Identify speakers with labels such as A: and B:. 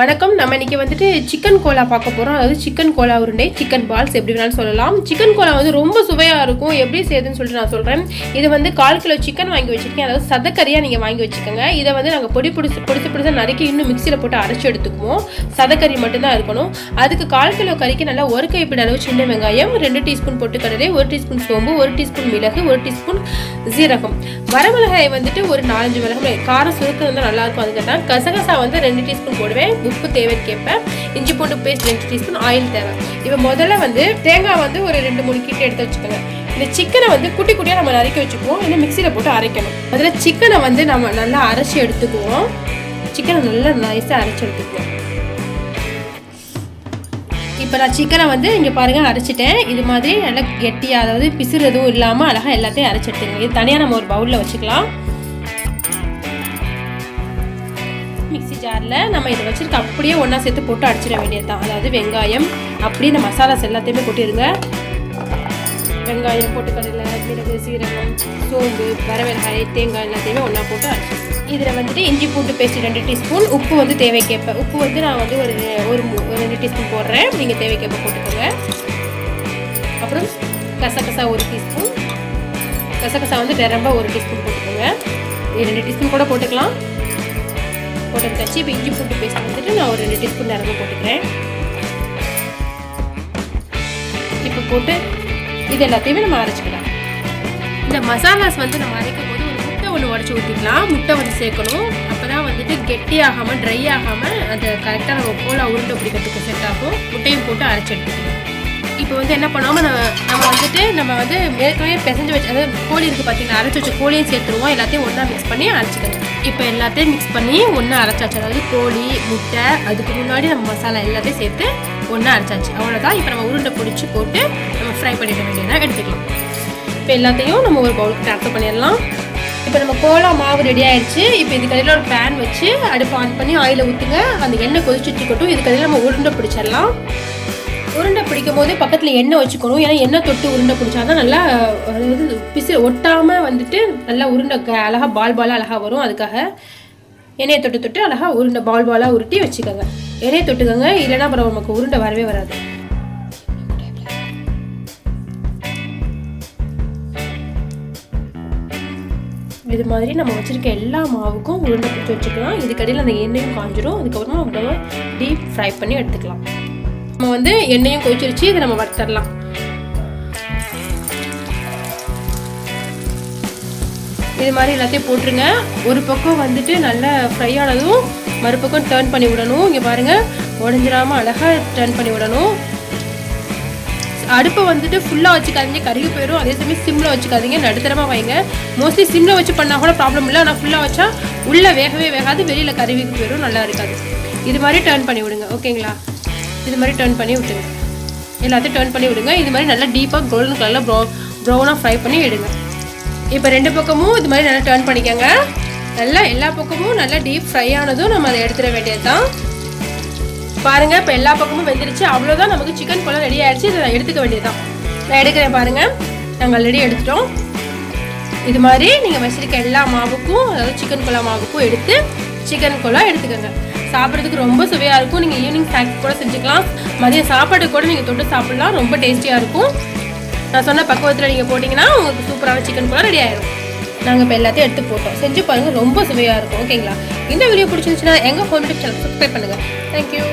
A: வணக்கம். நம்ம இன்னைக்கு வந்துட்டு சிக்கன் கோலா பார்க்க போகிறோம் அதாவது சிக்கன் கோலா உருண்டை சிக்கன் பால்ஸ் எப்படி வேணாலும் சொல்லலாம். சிக்கன் கோலா வந்து ரொம்ப சுவையாக இருக்கும். எப்படி செய்யுதுன்னு சொல்லிட்டு நான் சொல்கிறேன் இது வந்து கால் கிலோ சிக்கன் வாங்கி வச்சுருக்கேன். அதாவது சதக்கறியாக நீங்கள் வாங்கி வச்சுக்கோங்க. இதை வந்து நாங்கள் பொடி பிடிச்சி பிடிச்சி பிடிச்சி நறுக்கி இன்னும் மிக்சியில் போட்டு அரைச்சி எடுத்துக்குவோம். சதக்கறி மட்டும்தான் இருக்கணும். அதுக்கு கால் கிலோ கறிக்கு நல்லா ஒரு கைப்பிடி அளவு சின்ன வெங்காயம் ரெண்டு டீஸ்பூன் பொட்டுக்கடலை ஒரு டீஸ்பூன் சோம்பு ஒரு டீஸ்பூன் மிளகு ஒரு டீஸ்பூன் சீரகம். வரமிளகாய் வந்துட்டு ஒரு நாலஞ்சு மிளகாய் காரம் சுருக்கம் வந்து நல்லா இருக்கும். அதுக்கு தான் கசகசா வந்து ரெண்டு டீஸ்பூன் போடுவேன். உப்பு தேவைக்கேற்ப கேட்பேன் இஞ்சி பூண்டு பேஸ்ட் ரெண்டு டீஸ்பூன் ஆயில் தேவை. இப்போ முதல்ல வந்து தேங்காய் வந்து ஒரு ரெண்டு மூணு கிட்ட எடுத்து வச்சுக்கோங்க. இந்த சிக்கனை வந்து குட்டி குட்டியாக நம்ம நறுக்கி வச்சுக்குவோம். இல்லை மிக்சியில் போட்டு அரைக்கணும். அதில் சிக்கனை வந்து நம்ம நல்லா அரைச்சி எடுத்துக்குவோம். சிக்கனை நல்லா நைஸாக அரைச்சி எடுத்துக்குவோம். இப்போ நான் சிக்கனை வந்து இங்கே பாருங்கள் அரைச்சிட்டேன். இது மாதிரி நல்லா கெட்டியாக அதாவது பிசுறு எதுவும் இல்லாமல் அழகாக எல்லாத்தையும் அரைச்சி எடுத்துக்கணும் இது தனியாக நம்ம ஒரு பவுலில் வச்சுக்கலாம். ஜாரில் நம்ம இதை வச்சுருக்க அப்படியே ஒன்றா சேர்த்து போட்டு அடிச்சிட வேண்டியது தான் அதாவது வெங்காயம் அப்படியே இந்த மசாலாஸ் எல்லாத்தையுமே கொட்டிடுங்க. வெங்காயம் பொட்டுக்கடலை மிளகு சீரகம் சோம்பு வரமிளகாய் தேங்காய் எல்லாத்தையுமே ஒன்றா போட்டு அரைச்சிடுங்க இதில் வந்துட்டு இஞ்சி பூண்டு பேஸ்ட் ரெண்டு டீஸ்பூன் உப்பு வந்து தேவைக்கேற்ப. உப்பு வந்து நான் வந்து ஒரு ஒரு ரெண்டு டீஸ்பூன் போடுறேன். நீங்கள் தேவைக்கேற்ப போட்டுக்கோங்க. அப்புறம் கசகசா ஒரு டீஸ்பூன். கசகசா வந்து ரொம்ப ஒரு டீஸ்பூன் போட்டுக்கோங்க. ரெண்டு டீஸ்பூன் கூட போட்டுக்கலாம். போட்டதுக்காச்சு இப்போ இஞ்சி பூண்டு பேஸ்ட் வந்துட்டு நான் ஒரு ரெண்டு டீஸ்பூன் நிரம்ப போட்டுக்கிறேன். இப்போ போட்டு இது எல்லாத்தையுமே நம்ம அரைச்சிக்கலாம். இந்த மசாலாஸ் வந்து நம்ம அரைக்கும் போது ஒரு முட்டை ஒன்று உடச்சி ஊற்றிக்கலாம் முட்டை வந்து சேர்க்கணும். அப்போ தான் வந்துட்டு கெட்டி ஆகாமல் ட்ரை ஆகாமல் அந்த கரெக்டாக நம்ம போல உருண்டை பிடிக்கிறதுக்கு செட் ஆகும். முட்டையும் போட்டு அரைச்சி எடுத்துக்கலாம். இப்போ வந்து என்ன பண்ணாமல் நம்ம நம்ம வந்துட்டு நம்ம வந்து ஏற்கனவே பிசைஞ்சு வச்சு அதாவது கோழி இருக்குது பார்த்தீங்கன்னா அரைச்சி வச்சு கோழியும் சேர்த்துருவோம். எல்லாத்தையும் ஒன்றா மிக்ஸ் பண்ணி அரைச்சிக்கணும். இப்போ எல்லாத்தையும் மிக்ஸ் பண்ணி ஒன்றா அரைச்சாச்சு அதாவது கோழி முட்டை அதுக்கு முன்னாடி நம்ம மசாலா எல்லாத்தையும் சேர்த்து ஒன்றா அரைச்சாச்சு அவ்வளோதான் இப்போ நம்ம உருண்டை பிடிச்சி போட்டு நம்ம ஃப்ரை பண்ணிக்க வேண்டியதாக எடுத்துக்கலாம். இப்போ எல்லாத்தையும் நம்ம ஒரு பவுலுக்கு ட்ரான்ஸ்ஃபர் பண்ணிடலாம். இப்போ நம்ம கோலா மாவு ரெடி ஆயிடுச்சு. இப்போ இதுக்கடையில் ஒரு பேன் வச்சு அடுப்பு ஆன் பண்ணி ஆயில் ஊற்றுங்க அந்த எண்ணெய் கொதிச்சு இருக்கட்டும் இதுக்கடையில் நம்ம உருண்டை பிடிச்சிடலாம். உருண்டை பிடிக்கும் போதே பக்கத்தில் எண்ணெய் வச்சுக்கணும். ஏன்னா எண்ணெய் தொட்டு உருண்டை பிடிச்சாதான் நல்லா அதாவது பிசு ஒட்டாமல் வந்துட்டு நல்லா உருண்டை அழகாக அழகா பால் பாலாக அழகாக வரும். அதுக்காக எண்ணெயை தொட்டு தொட்டு அழகாக உருண்டை பால் பாலாக உருட்டி வச்சுக்கோங்க. எண்ணெயை தொட்டுக்கோங்க. இல்லைன்னா அப்புறம் நமக்கு உருண்டை வரவே வராது. இது மாதிரி நம்ம வச்சுருக்க எல்லா மாவுக்கும் உருண்டை பிடிச்சி வச்சுக்கலாம். இதுக்கடையில் அந்த எண்ணெயும் காஞ்சிரும். அதுக்கப்புறமா நம்ம டீப் ஃப்ரை பண்ணி எடுத்துக்கலாம். நம்ம வந்து எண்ணெயும் கொதிச்சிருச்சு இதை நம்ம வறுத்தரலாம். இது மாதிரி எல்லாத்தையும் போட்டுருங்க. ஒரு பக்கம் வந்துட்டு நல்லா ஃப்ரை ஆனதும் மறுபக்கம் டேர்ன் பண்ணி விடணும். இங்கே பாருங்கள் உடஞ்சிடாமல் அழகாக டேர்ன் பண்ணி விடணும். அடுப்பை வந்துட்டு ஃபுல்லாக வச்சுக்காதீங்க கருகி போயிடும் அதே சமயம் சிம்மில் வச்சுக்காதீங்க நடுத்தரமாக வைங்க. மோஸ்ட்லி சிம்மில் வச்சு பண்ணால் கூட ப்ராப்ளம் இல்லை. ஆனால் ஃபுல்லாக வச்சா உள்ளே வேகவே வேகாது வெளியில் கருவி போயிடும் நல்லா இருக்காது. இது மாதிரி டேர்ன் பண்ணி விடுங்க ஓகேங்களா இது மாதிரி டர்ன் பண்ணி விட்டுங்க எல்லாத்தையும் டேர்ன் பண்ணி விடுங்க. இது மாதிரி நல்லா டீப்பாக கோல்டன் கலரில் ப்ரௌ ப்ரௌனாக ஃப்ரை பண்ணி எடுங்க. இப்போ ரெண்டு பக்கமும் இது மாதிரி நல்லா டேர்ன் பண்ணிக்கோங்க. நல்லா எல்லா பக்கமும் நல்லா டீப் ஃப்ரை ஆனதும் நம்ம அதை எடுத்துட வேண்டியது தான் பாருங்கள் இப்போ எல்லா பக்கமும் வெந்துருச்சு. அவ்வளோதான் நமக்கு சிக்கன் குழம்பு ரெடி ஆகிடுச்சு இதை நான் எடுத்துக்க வேண்டியதுதான். நான் எடுக்கிறேன் பாருங்கள் நாங்கள் ஆல்ரெடி எடுத்துட்டோம். இது மாதிரி நீங்கள் வச்சிருக்க எல்லா மாவுக்கும் அதாவது சிக்கன் குழா மாவுக்கும் எடுத்து சிக்கன் குழா எடுத்துக்கோங்க. சாப்பிட்றதுக்கு ரொம்ப சுவையாக இருக்கும். நீங்கள் ஈவினிங் ஸ்நாக்ஸ் கூட செஞ்சுக்கலாம். மதியம் சாப்பாடு கூட நீங்கள் தொட்டு சாப்பிடலாம். ரொம்ப டேஸ்டியாக இருக்கும். நான் சொன்ன பக்குவத்தில் நீங்கள் போட்டிங்கன்னா உங்களுக்கு சூப்பரான சிக்கன் கூட ரெடி ஆயிடும் நாங்கள் இப்போ எல்லாத்தையும் எடுத்து போட்டோம். செஞ்சு பாருங்கள் ரொம்ப சுவையாக இருக்கும். ஓகேங்களா இந்த வீடியோ பிடிச்சிருந்துச்சுன்னா எங்கள் ஹோம் யூடியூப் சேனல் சப்ஸ்கிரைப் பண்ணுங்கள் தேங்க்யூ